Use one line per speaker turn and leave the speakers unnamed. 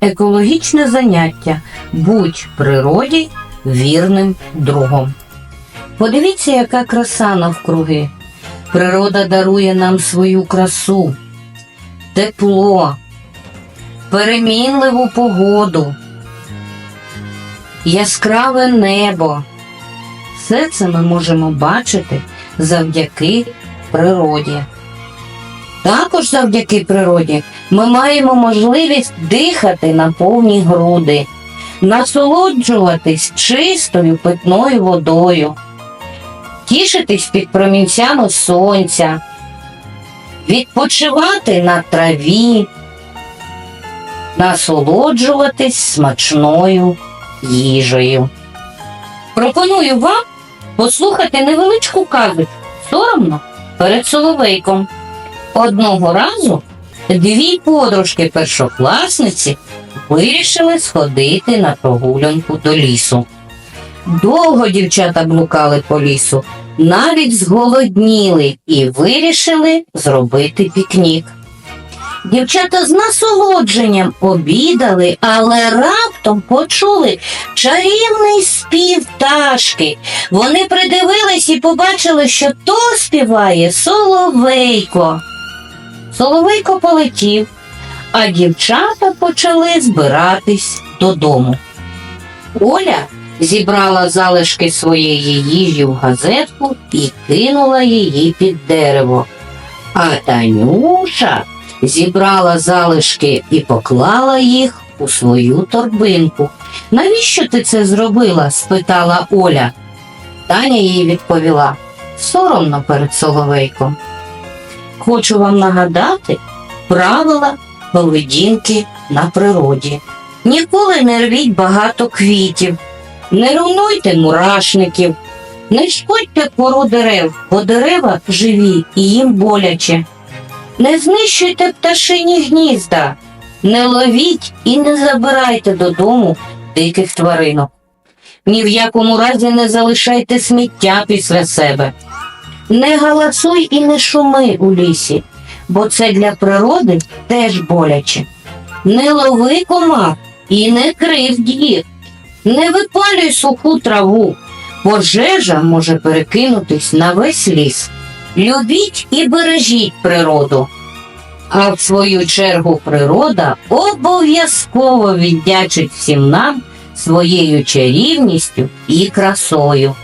Екологічне заняття. Будь природі вірним другом. Подивіться, яка краса навкруги. Природа дарує нам свою красу, тепло, перемінливу погоду, яскраве небо. Все це ми можемо бачити завдяки природі. Також завдяки природі ми маємо можливість дихати на повні груди, насолоджуватись чистою питною водою, тішитись під промінцями сонця, відпочивати на траві, насолоджуватись смачною їжею. Пропоную вам послухати невеличку казочку соромно перед соловейком. Одного разу дві подружки першокласниці вирішили сходити на прогулянку до лісу. Довго дівчата блукали по лісу, навіть зголодніли і вирішили зробити пікнік. Дівчата з насолодженням обідали, але раптом почули чарівний спів пташки. Вони придивились і побачили, що то співає соловейко. Соловейко полетів, а дівчата почали збиратись додому. Оля зібрала залишки своєї їжі в газетку і кинула її під дерево. А Танюша зібрала залишки і поклала їх у свою торбинку. Навіщо ти це зробила? спитала Оля. Таня їй відповіла соромно перед Соловейком. Хочу вам нагадати правила поведінки на природі. Ніколи не рвіть багато квітів, не руйнуйте мурашників, не шкодьте кору дерев, бо дерева живі і їм боляче. Не знищуйте пташині гнізда, не ловіть і не забирайте додому диких тваринок. Ні в якому разі не залишайте сміття після себе. Не галасуй і не шуми у лісі, бо це для природи теж боляче. Не лови комах і не кривдь їх. Не випалюй суху траву. Пожежа може перекинутись на весь ліс. Любіть і бережіть природу. А в свою чергу природа обов'язково віддячить всім нам своєю чарівністю і красою.